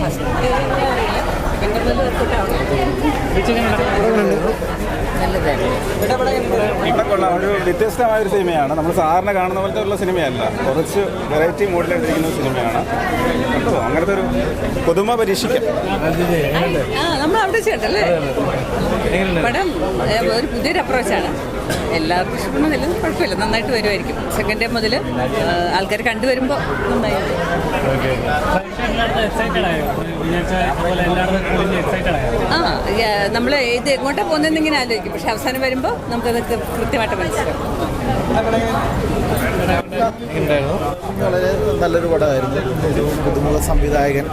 First ഒരു വ്യത്യസ്തമായ ഒരു സിനിമയാണ്. നമ്മൾ സാറിന് കാണുന്ന പോലത്തെ ഉള്ള സിനിമയല്ല. കുറച്ച് വെറൈറ്റി മോഡിലെടുത്തിരിക്കുന്ന സിനിമയാണ്. കണ്ടോ അങ്ങനത്തെ ഒരു പുതുമ പരീക്ഷിക്കാം. നമ്മൾ അവിടെ ചേട്ടല്ലേ പടം ഒരു പുതിയൊരു അപ്രോച്ചാണ് എല്ലാവർക്കും ഇഷ്ടപ്പെടുന്നില്ല കുഴപ്പമില്ല. നന്നായിട്ട് വരുമായിരിക്കും സെക്കൻഡ് ഡേ മുതൽ ആൾക്കാർ കണ്ടുവരുമ്പോൾ ആ നമ്മൾ ഇത് എങ്ങോട്ടാണ് പോകുന്നതെന്ന് ഇങ്ങനെ ആലോചിക്കും. പക്ഷെ അവസാനം വരുമ്പോൾ നമുക്കത് കൃത്യമായിട്ട് മനസ്സിലാക്കാം വളരെ നല്ലൊരു പടമായിരുന്നു. ഒരു പുതുമുഖ സംവിധായകൻ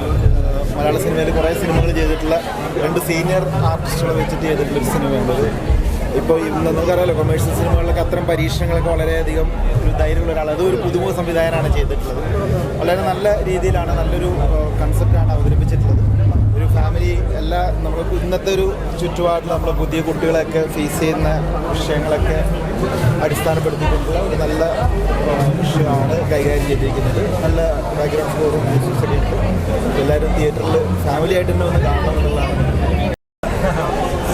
മലയാള സിനിമയിൽ കുറേ സിനിമകൾ ചെയ്തിട്ടുള്ള രണ്ട് സീനിയർ ആർട്ടിസ്റ്റുകളെ വെച്ചിട്ട് ചെയ്തിട്ടുള്ള ഒരു സിനിമയുണ്ട് ഇപ്പോൾ നമുക്കറിയാലോ കൊമേഴ്ഷ്യൽ സിനിമകളിലൊക്കെ അത്തരം പരീക്ഷണങ്ങളൊക്കെ വളരെയധികം ഒരു ധൈര്യമുള്ള ഒരാൾ അതൊരു പുതുമുഖ സംവിധായകനാണ് ചെയ്തിട്ടുള്ളത്. വളരെ നല്ല രീതിയിലാണ് നല്ലൊരു കൺസെപ്റ്റാണ് അവതരിപ്പിച്ചിട്ടുള്ളത്. ഒരു ഫാമിലി എല്ലാ നമ്മൾ ഇന്നത്തെ ഒരു ചുറ്റുപാടിൽ നമ്മൾ പുതിയ കുട്ടികളെയൊക്കെ ഫേസ് ചെയ്യുന്ന വിഷയങ്ങളൊക്കെ അടിസ്ഥാനപ്പെടുത്തിക്കൊണ്ടുള്ള ഒരു നല്ല വിഷയമാണ് കൈകാര്യം ചെയ്തിരിക്കുന്നത്. നല്ല ബാക്ക്ഗ്രൗണ്ട് സ്കോറും എല്ലാവരും തിയേറ്ററിൽ ഫാമിലി ആയിട്ട് തന്നെ ഒന്ന് കാണണം എന്നുള്ളതാണ്.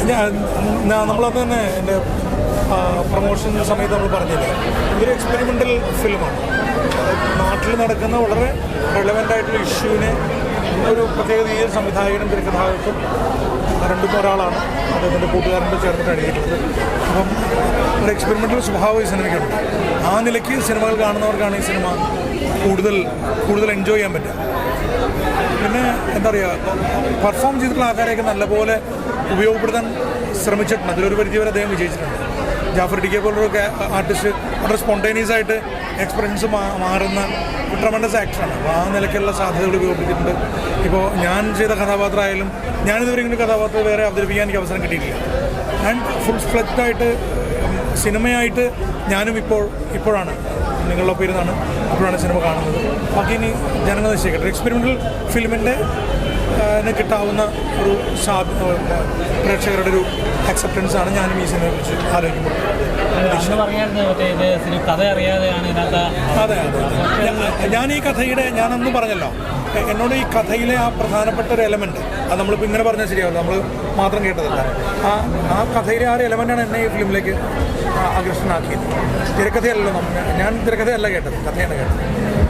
നമ്മളത് തന്നെ എന്റെ പ്രൊമോഷൻ സമയത്ത് നമ്മൾ പറഞ്ഞില്ലേ? ഇതൊരു എക്സ്പെരിമെന്റൽ ഫിലിമാണ് നാട്ടിൽ നടക്കുന്ന വളരെ റെലവന്റ് ആയിട്ടുള്ള ഇഷ്യൂവിനെ ഒരു പ്രത്യേക രീതിയിൽ സംവിധായകനും തിരക്കഥാകൃത്തും രണ്ടും ഒരാളാണ്. അദ്ദേഹത്തിന്റെ കൂട്ടുകാരന്റെ ചേർന്നിട്ട് എഴുതിയിട്ടുള്ളത് അപ്പം ഒരു എക്സ്പെരിമെന്റൽ സ്വഭാവം ഈ സിനിമയ്ക്കുണ്ട്. ആ നിലയ്ക്ക് സിനിമകൾ കാണുന്നവർക്കാണ് ഈ സിനിമ കൂടുതൽ കൂടുതൽ എൻജോയ് ചെയ്യാൻ പറ്റുക. പിന്നെ എന്താ പറയുക പെർഫോം ചെയ്തിട്ടുള്ള ആൾക്കാരെയൊക്കെ നല്ലപോലെ ഉപയോഗപ്പെടുത്താൻ ശ്രമിച്ചിട്ടുണ്ട്. അതിലൊരു പരിധിവരെ അദ്ദേഹം വിജയിച്ചിട്ടുണ്ട്. ജാഫർ ഡിക്കെ പോലുള്ളൊക്കെ ആർട്ടിസ്റ്റ് വളരെ സ്പോണ്ടേനിയസ് ആയിട്ട് എക്സ്പ്രഷൻസ് മാറുന്ന ട്രമൻഡസ് ആക്ടറാണ് അപ്പോൾ ആ നിലയ്ക്കുള്ള സാധ്യതകൾ ഉപയോഗിച്ചിട്ടുണ്ട് ഇപ്പോൾ ഞാൻ ചെയ്ത കഥാപാത്രമായാലും ഞാനിതുവരെ ഇങ്ങനെ കഥാപാത്രം വേറെ അവതരിപ്പിക്കാൻ എനിക്ക് അവസരം കിട്ടിയിട്ടില്ല. ഞാൻ ഫുൾ ഫ്ലെക്റ്റായിട്ട് സിനിമയായിട്ട് ഞാനും ഇപ്പോൾ ഇപ്പോഴാണ് നിങ്ങളുടെ ഒപ്പം ഇരുന്നാണ് ഇപ്പോഴാണ് സിനിമ കാണുന്നത്. ബാക്കി ഇനി ജനങ്ങൾ നിശ്ചയിക്കട്ടെ. എക്സ്പെരിമെന്റൽ ഫിലിമിന്റെ കിട്ടാവുന്ന ഒരു പ്രേക്ഷകരുടെ ഒരു അക്സെപ്റ്റൻസ് ആണ് ഞാനും ഈ സിനിമയെ കുറിച്ച് ആലോചിക്കുമ്പോൾ അതെ അതെ ഞാൻ- ഞാൻ ഈ കഥയുടെ ഞാനന്ന് പറഞ്ഞല്ലോ എന്നോട് ഈ കഥയിലെ ആ പ്രധാനപ്പെട്ട ഒരു എലമെന്റ് അത് നമ്മളിപ്പോൾ ഇങ്ങനെ പറഞ്ഞാൽ ശരിയാവില്ല നമ്മൾ മാത്രം കേട്ടതല്ല. ആ ആ കഥയിലെ ആ ഒരു എലമെന്റാണ് എന്നെ ഈ ഫിലിമിലേക്ക് ആകർഷണമാക്കിയത് തിരക്കഥയല്ലോ നമ്മൾ നമ്മ- ഞാൻ തിരക്കഥയല്ല കേട്ടത് കഥയാണ് കേട്ടത്.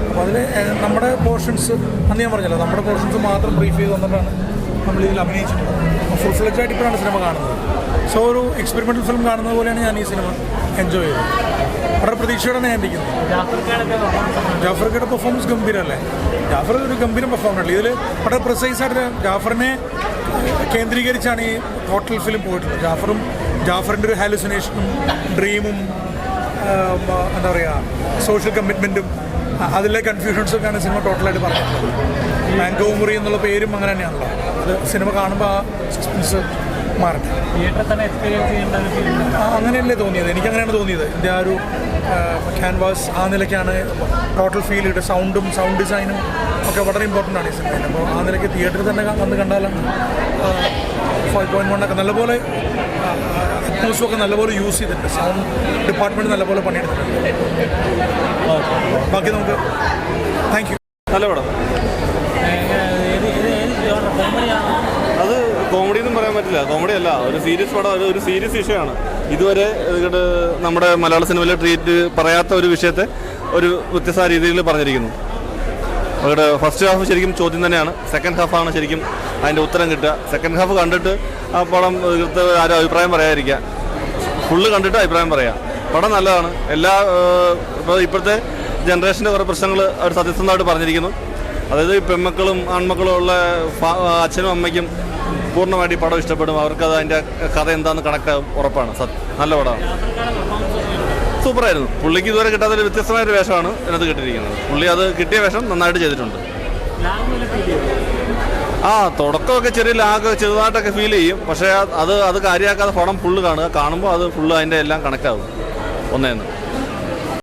അപ്പോൾ അതിൽ നമ്മുടെ പോർഷൻസ് അന്ന് ഞാൻ പറഞ്ഞല്ലോ നമ്മുടെ പോർഷൻസ് മാത്രം ബ്രീഫ് ചെയ്ത് വന്നിട്ടാണ് നമ്മൾ ഇതിൽ അഭിനയിച്ചിട്ടുള്ളത്. ഫുൾ ഫ്ലെജ് ആയിട്ട് ഇപ്പോഴാണ് സിനിമ കാണുന്നത്. സോ ഒരു എക്സ്പെരിമെന്റൽ ഫിലിം കാണുന്നത് പോലെയാണ് ഞാൻ ഈ സിനിമ എൻജോയ് ചെയ്തത്. വളരെ പ്രതീക്ഷയോടെ ഞാൻ ഇരിക്കുന്നത്. ജാഫർക്കയുടെ പെർഫോമൻസ് ഗംഭീരമല്ലേ? ജാഫർ ഒരു ഗംഭീരം പെർഫോമൻസ് ഇതിൽ വളരെ പ്രിസൈസ് ആയിട്ട് ജാഫറിനെ കേന്ദ്രീകരിച്ചാണ് ഈ ടോട്ടൽ ഫിലിം പോയിട്ടുള്ളത്. ജാഫറും ജാഫറിന്റെ ഒരു ഹാലുസിനേഷനും ഡ്രീമും എന്താ പറയുക സോഷ്യൽ കമ്മിറ്റ്മെന്റും അതിലെ കൺഫ്യൂഷൻസൊക്കെയാണ് സിനിമ ടോട്ടലായിട്ട് പറയുന്നത് മാംഗോ മുറി എന്നുള്ള പേരും അങ്ങനെ തന്നെയാണല്ലോ. അത് സിനിമ കാണുമ്പോൾ ആ സസ്പെൻസ് മാറും അങ്ങനെയല്ലേ തോന്നിയത്. എനിക്ക് അങ്ങനെയാണ് തോന്നിയത്. എന്റെ ആ ഒരു ക്യാൻവാസ് ആ നിലയ്ക്കാണ് ടോട്ടൽ ഫീൽ ചെയ്തിട്ട് സൗണ്ടും സൗണ്ട് ഡിസൈനും ഒക്കെ വളരെ ഇമ്പോർട്ടന്റ് ആണ് ഈ സിനിമയിൽ അപ്പോൾ ആ നിലയ്ക്ക് തിയേറ്ററിൽ തന്നെ വന്ന് കണ്ടാലാണ് ഫൈവ് പോയിന്റ് വൺ ഒക്കെ നല്ലപോലെ ഒക്കെ നല്ലപോലെ യൂസ് ചെയ്തിട്ടുണ്ട്. സൗണ്ട് ഡിപ്പാർട്ട്മെന്റ് നല്ലപോലെ പണിയെടുത്തിട്ടുണ്ട്. ബാക്കി നമുക്ക് താങ്ക് യു നല്ല പടം. അത് കോമഡി എന്നും പറയാൻ പറ്റില്ല. കോമഡി അല്ല. ഒരു സീരിയസ് പടം ഒരു സീരിയസ് വിഷയമാണ് ഇതുവരെ നമ്മുടെ മലയാള സിനിമയിലെ ട്രീറ്റ് പറയാത്ത ഒരു വിഷയത്തെ ഒരു വ്യത്യസ്ത രീതിയിൽ പറഞ്ഞിരിക്കുന്നു. അവിടെ ഫസ്റ്റ് ഹാഫ് ശരിക്കും ചോദ്യം തന്നെയാണ്. സെക്കൻഡ് ഹാഫാണ് ശരിക്കും അതിന്റെ ഉത്തരം കിട്ടുക. സെക്കൻഡ് ഹാഫ് കണ്ടിട്ട് ആ പടം ആരും അഭിപ്രായം പറയാതിരിക്കുക. ഫുള്ള് കണ്ടിട്ട് അഭിപ്രായം പറയാം. പടം നല്ലതാണ്. എല്ലാ ഇപ്പോൾ ഇപ്പോഴത്തെ ജനറേഷന്റെ കുറേ പ്രശ്നങ്ങൾ അവർ സത്യസന്ധമായിട്ട് പറഞ്ഞിരിക്കുന്നു. അതായത് പെൺമക്കളും ആൺമക്കളും ഉള്ള അച്ഛനും അമ്മയ്ക്കും പൂർണമായിട്ട് ഈ പടം ഇഷ്ടപ്പെടും. അവർക്കത് അതിന്റെ കഥ എന്താണെന്ന് കണക്ട് ആകും ഉറപ്പാണ് നല്ല പടമാണ്. സൂപ്പറായിരുന്നു. പുള്ളിക്ക് ഇതുവരെ കിട്ടാത്ത ഒരു വ്യത്യസ്തമായ വേഷമാണ് ഇതിനകത്ത് കിട്ടിയിരിക്കുന്നത്. പുള്ളി അത് കിട്ടിയ വേഷം നന്നായിട്ട് ചെയ്തിട്ടുണ്ട്. ആ തുടക്കമൊക്കെ ചെറിയ ലാഗ് ചെറുതായിട്ടൊക്കെ ഫീൽ ചെയ്യും. പക്ഷേ അത് അത് കാര്യമാക്കാതെ പടം ഫുള്ള് കാണുക. കാണുമ്പോൾ അത് ഫുള്ള് അതിന്റെ എല്ലാം കണക്ട് ഒന്നേന്ന്